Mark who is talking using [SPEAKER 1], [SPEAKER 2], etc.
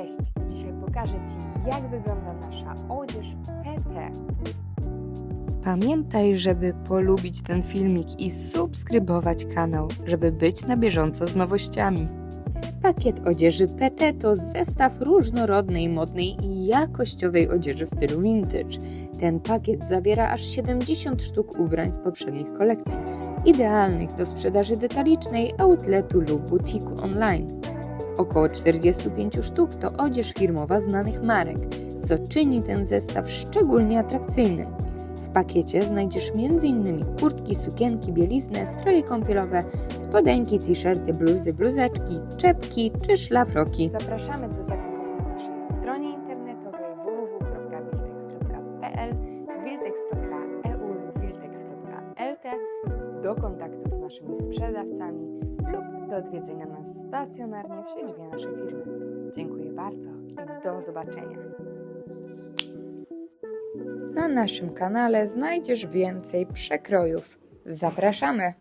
[SPEAKER 1] Cześć! Dzisiaj pokażę Ci, jak wygląda nasza odzież PT. Pamiętaj, żeby polubić ten filmik i subskrybować kanał, żeby być na bieżąco z nowościami. Pakiet odzieży PT to zestaw różnorodnej, modnej i jakościowej odzieży w stylu vintage. Ten pakiet zawiera aż 70 sztuk ubrań z poprzednich kolekcji, idealnych do sprzedaży detalicznej, outletu lub butiku online. Około 45 sztuk to odzież firmowa znanych marek, co czyni ten zestaw szczególnie atrakcyjnym. W pakiecie znajdziesz m.in. kurtki, sukienki, bieliznę, stroje kąpielowe, spodenki, t-shirty, bluzy, bluzeczki, czepki czy szlafroki. Zapraszamy do zakupów na naszej stronie internetowej www.wiltex.pl, wiltex.eu lub wiltex.lt, do kontaktu z naszymi sprzedawcami lub do odwiedzenia nas stacjonarnie w siedzibie naszej firmy. Dziękuję bardzo i do zobaczenia. Na naszym kanale znajdziesz więcej przekrojów. Zapraszamy!